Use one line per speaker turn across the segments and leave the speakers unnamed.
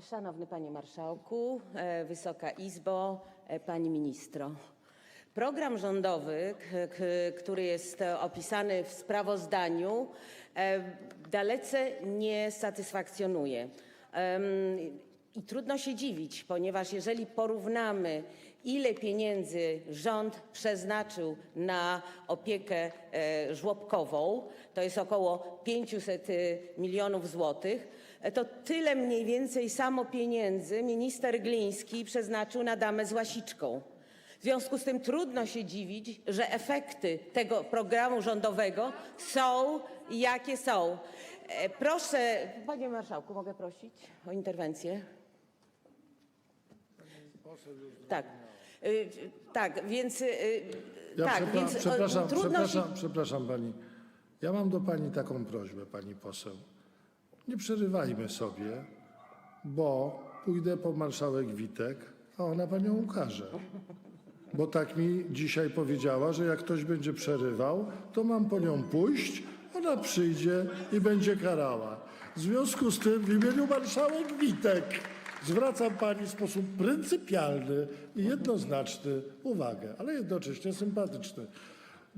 Szanowny Panie Marszałku, e, Wysoka Izbo, e, Pani Ministro. Program rządowy, który jest opisany w sprawozdaniu, e, dalece nie satysfakcjonuje. I trudno się dziwić, ponieważ jeżeli porównamy, ile pieniędzy rząd przeznaczył na opiekę e, żłobkową, to jest około 500 y, milionów złotych, e, to tyle mniej więcej samo pieniędzy minister Gliński przeznaczył na damę z łasiczką. W związku z tym trudno się dziwić, że efekty tego programu rządowego są jakie są. E, Proszę, panie marszałku, mogę prosić o interwencję? Tak. Y, Tak, więc y,
Ja
tak,
przepra-
więc o,
przepraszam,
trudno się
przepraszam, przepraszam pani. Ja mam do pani taką prośbę, pani poseł. Nie przerywajmy sobie, bo pójdę po marszałek Witek, a ona panią ukaże. Bo tak mi dzisiaj powiedziała, że jak ktoś będzie przerywał, to mam po nią pójść, ona przyjdzie i będzie karała. W związku z tym w imieniu marszałek Witek zwracam pani w sposób pryncypialny i jednoznaczny uwagę, ale jednocześnie sympatyczny.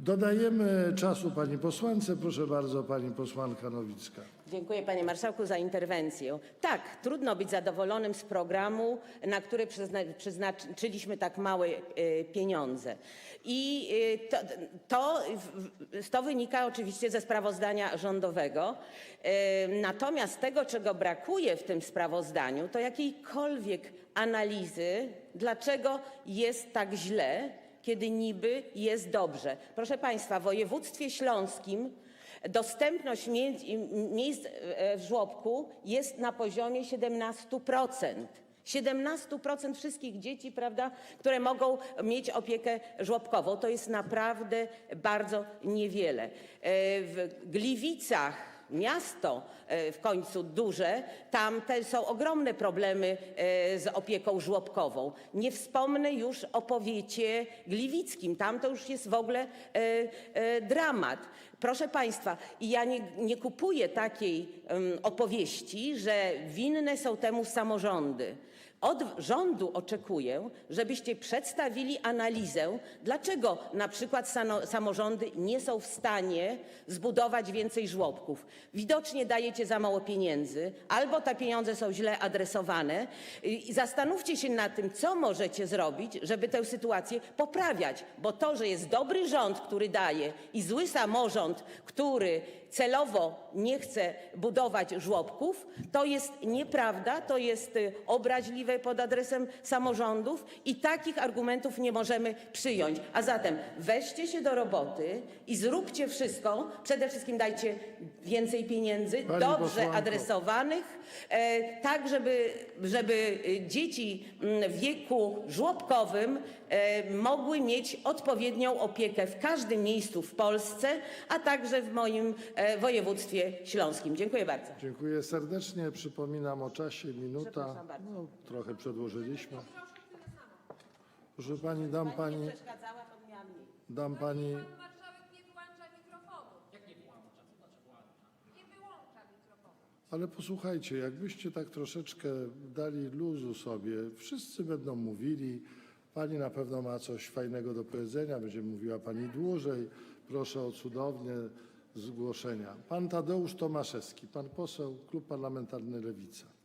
Dodajemy czasu pani posłance. Proszę bardzo, pani posłanka Nowicka.
Dziękuję panie marszałku za interwencję. Tak, trudno być zadowolonym z programu, na który przyzna- przeznaczyliśmy tak małe e, pieniądze. I e, to, to, to wynika oczywiście ze sprawozdania rządowego. E, Natomiast tego, czego brakuje w tym sprawozdaniu, to jakiejkolwiek analizy, dlaczego jest tak źle, kiedy niby jest dobrze. Proszę państwa, w województwie śląskim Dostępność mie- miejsc e, w żłobku jest na poziomie 17%. 17% wszystkich dzieci, prawda, które mogą mieć opiekę żłobkową. To jest naprawdę bardzo niewiele. E, W Gliwicach miasto e, w końcu duże, tam są ogromne problemy e, z opieką żłobkową. Nie wspomnę już o powiecie gliwickim, tam to już jest w ogóle e, dramat. Proszę Państwa, ja nie, kupuję takiej opowieści, że winne są temu samorządy. Od rządu oczekuję, żebyście przedstawili analizę, dlaczego na przykład samorządy nie są w stanie zbudować więcej żłobków. Widocznie dajecie za mało pieniędzy, albo te pieniądze są źle adresowane. Zastanówcie się nad tym, co możecie zrobić, żeby tę sytuację poprawiać, bo to, że jest dobry rząd, który daje i zły samorząd, który celowo nie chce budować żłobków, to jest nieprawda, to jest y, pod adresem samorządów i takich argumentów nie możemy przyjąć. A zatem weźcie się do roboty i zróbcie wszystko, przede wszystkim dajcie więcej pieniędzy,
Pani
dobrze
posłanko.
adresowanych, e, tak żeby, żeby y, dzieci mm, w wieku żłobkowym e, mogły mieć odpowiednią opiekę w każdym miejscu w Polsce, a także w moim e, województwie śląskim. Dziękuję bardzo.
Dziękuję serdecznie. Przypominam o czasie. Minuta.
Przepraszam bardzo.
No, trochę przedłużyliśmy. Proszę pani, dam pani,
przeszkadzała, to miała mniej.
dam pani
Pan marszałek nie wyłącza mikrofonu. Jak nie wyłącza? Co znaczy włącza? Nie wyłącza mikrofonu.
Ale posłuchajcie, jakbyście tak troszeczkę dali luzu sobie, wszyscy będą mówili, pani na pewno ma coś fajnego do powiedzenia, będzie mówiła pani dłużej. Proszę o cudowne zgłoszenia. Pan Tadeusz Tomaszewski, pan poseł, klub parlamentarny Lewica.